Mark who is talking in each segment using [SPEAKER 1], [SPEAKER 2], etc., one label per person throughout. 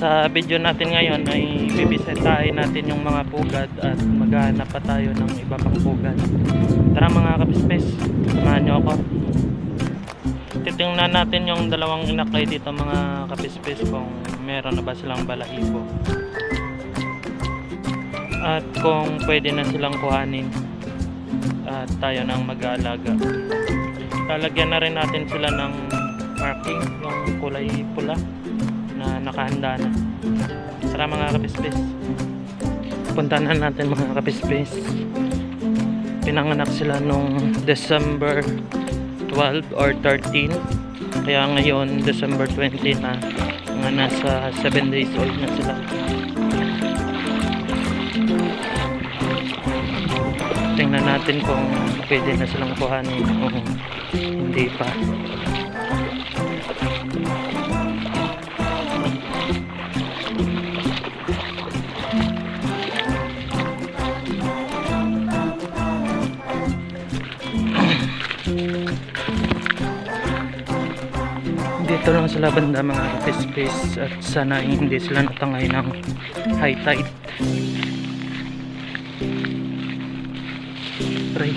[SPEAKER 1] sa video natin ngayon ay bibisitahin natin yung mga pugad at maghahanap pa tayo ng iba pang pugad. Tara mga kapispes, samahan nyo ako. Titingnan natin yung dalawang inakay dito mga kapispes kung meron na ba silang balahibo. At kung pwede na silang kuhanin at tayo nang mag-aalaga. Lalagyan na rin natin sila ng marking, yung kulay pula na nakahanda na. Tara mga kapispes. Punta na natin mga kapispes. Pinanganak sila nung December 12 or 13. Kaya ngayon December 20 na mga nasa 7 days old na sila. Tingnan natin kung pwede na silang kuhanin o hindi pa. Dito lang sila banda mga space at sana hindi sila natangay ng high tide. Pray.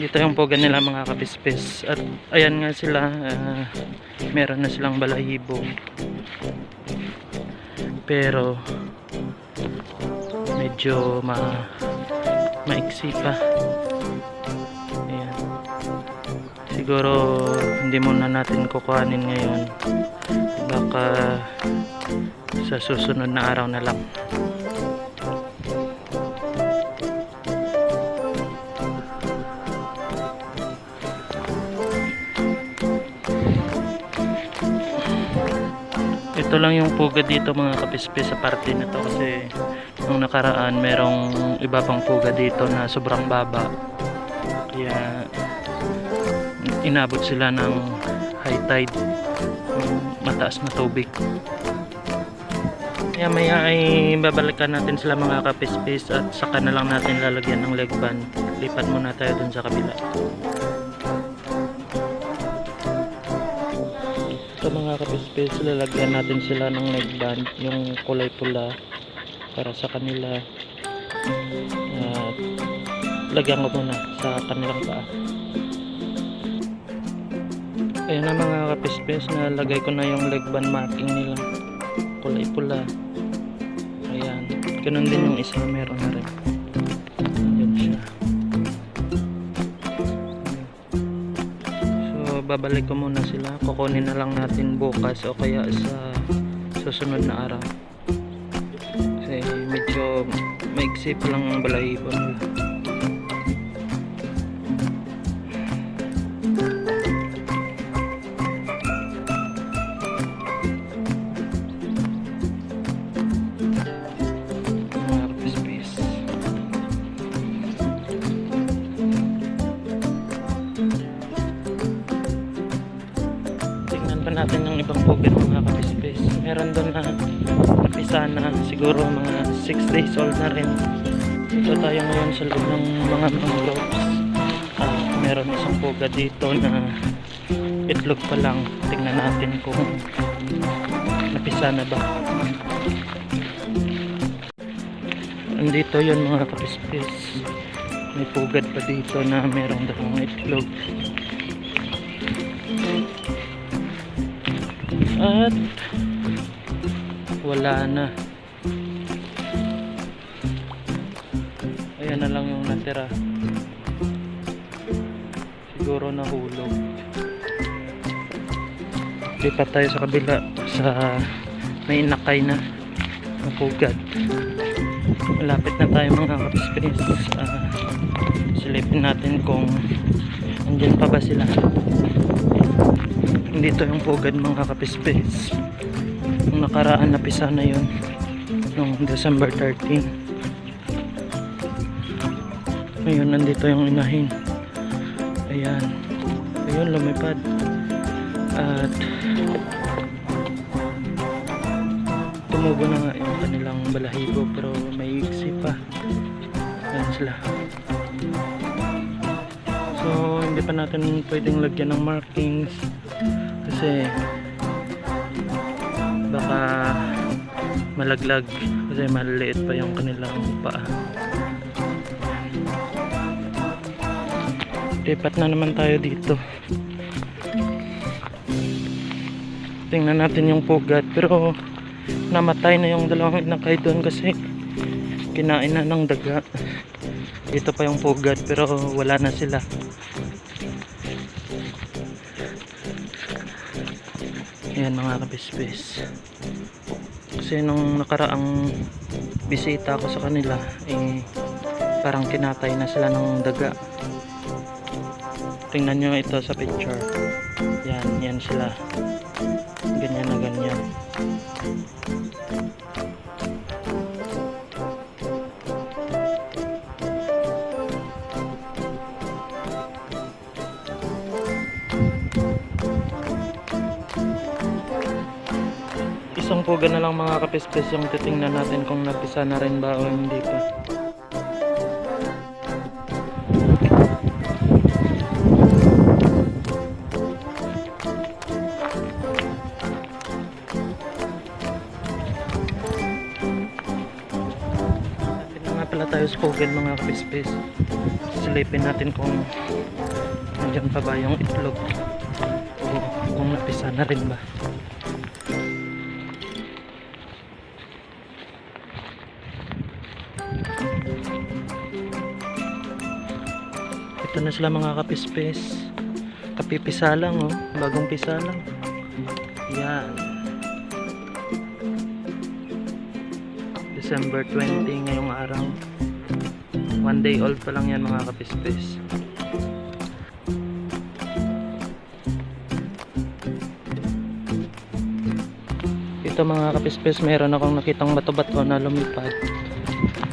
[SPEAKER 1] Dito yung poga nila mga kapispes at ayan nga sila ah, meron na silang balahibo pero medyo ma maiksi pa. Ayan. Siguro hindi muna natin kukuhanin ngayon. Baka sa susunod na araw na lang. Ito lang yung pugad dito mga kapispes sa parte na to kasi nung nakaraan merong iba pang pugad dito na sobrang baba. Kaya inabot sila ng high tide mataas na tubig. Kaya maya ay babalikan natin sila mga kapispes at saka na lang natin lalagyan ng leg band. Lipat muna tayo dun sa kabila. Ito mga kapispes lalagyan natin sila ng leg band yung kulay pula para sa kanila. At lagyan ko muna sa kanilang paa. Ayun na mga kapispes nalagay ko na yung leg band marking nila. Kulay pula. Ayan. Ganun din yung isa meron na rin. Yun siya. So babalik ko muna sila. Kukunin na lang natin bukas o kaya sa susunod na araw medyo maigsi pa lang ang balahibo nila. Natin yung ibang pugad napisa na siguro mga 6 days old na rin. Ito tayo ngayon sa loob ng mga mangroves. Ah, meron isang pugad dito na itlog pa lang. Tingnan natin kung napisa na ba. Andito yun mga kapispis. May pugad pa dito na merong dalawang itlog. At wala na. Ayan na lang yung natira. Siguro nahulog. Lipat tayo sa kabila. Sa may inakay na na pugad malapit na tayo mga kapispes uh, silipin natin kung andyan pa ba sila. Dito yung pugad mga kapispes nung nakaraan na pisa na yun. Nung December 13 ngayon nandito yung inahin. Ayan. Ayun lumipad. At tumubo na nga yung kanilang balahibo pero may iksi pa. Ayan sila. So hindi pa natin pwedeng lagyan ng markings kasi baka malaglag kasi maliliit pa yung kanilang paa lipat na naman tayo dito. Tingnan natin yung pugat pero namatay na yung dalawang inakay doon kasi kinain na ng daga. Dito pa yung pugat pero wala na sila yan mga kapispis kasi nung nakaraang bisita ko sa kanila eh parang kinatay na sila ng daga. Tingnan nyo ito sa picture. Yan yan sila. Ganyan na ganyan isang puga na lang mga kapispis yung titingnan natin kung napisa na rin ba o hindi pa. Pala tayo sa pugan mga kapispis. Silipin natin kung nandiyan pa ba yung itlog o kung napisa na rin ba Ito na sila mga kapispes. Kapipisa lang oh. Bagong pisa lang. Yan. December 20 ngayong araw. One day old pa lang yan mga kapispes. Ito mga kapispes, meron akong nakitang bato-bato na lumipad.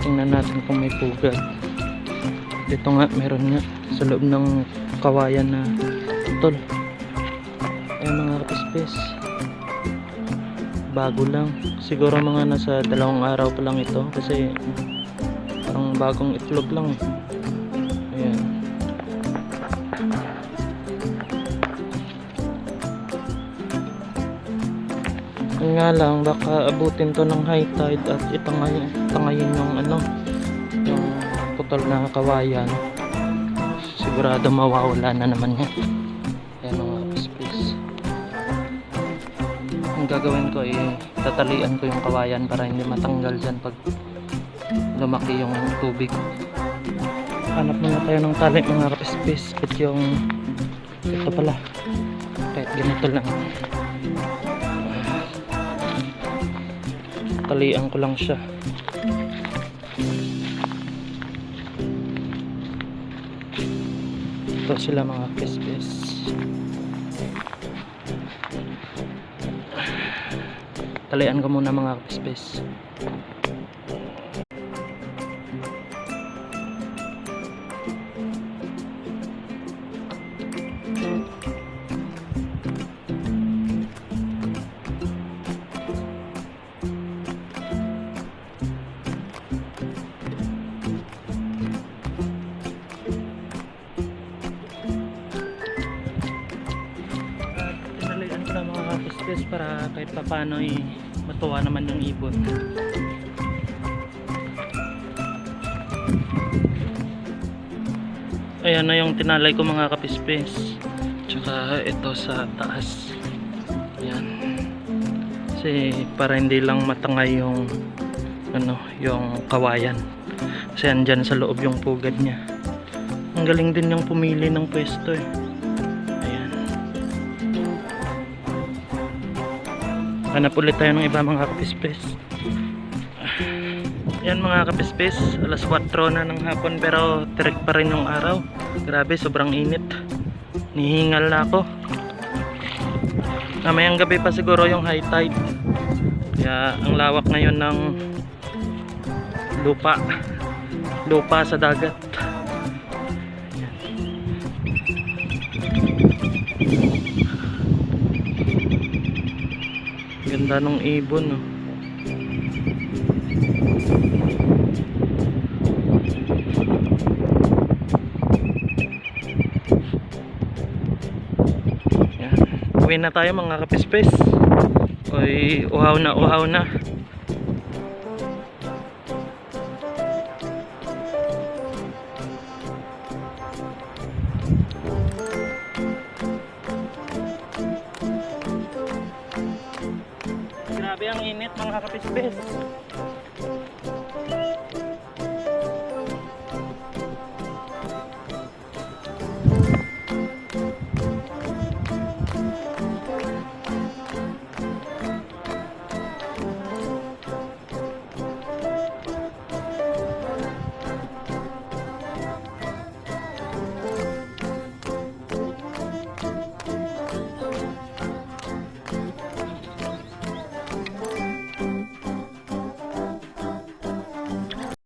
[SPEAKER 1] Tingnan natin kung may pugad dito nga meron nga sa loob ng kawayan na tol. Ayun mga kapispes bago lang. Siguro mga nasa dalawang araw pa lang ito kasi parang bagong itlog lang ayan. Yun nga lang baka abutin to ng high tide at itangay, tangayin yung ano putol na kawayan sigurado mawawala na naman yan. Yan mga space ang gagawin ko ay tatalian ko yung kawayan para hindi matanggal dyan pag lumaki yung tubig. Hanap muna tayo ng tali mga space at yung ito pala. Kahit ganito lang. Talian ko lang siya ito sila mga kiskis talian ko muna mga kiskis kahit papano ay matuwa naman yung ibon. Ayan na yung tinalay ko mga kapispes. Tsaka ito sa taas. Ayan. Kasi para hindi lang matangay yung ano yung kawayan. Kasi andyan sa loob yung pugad niya. Ang galing din yung pumili ng pwesto eh hanap ulit tayo ng iba mga kapispes yan mga kapispes, alas 4 na ng hapon pero tirik pa rin yung araw. Grabe, sobrang init. Nihingal na ako. Namayang gabi pa siguro yung high tide. Kaya ang lawak ngayon ng lupa. Lupa sa dagat. ganda ng ibon oh. Yan. Uwi na tayo mga kapispes. Oy, uhaw na uhaw na. Grabe ang init mga kapispes.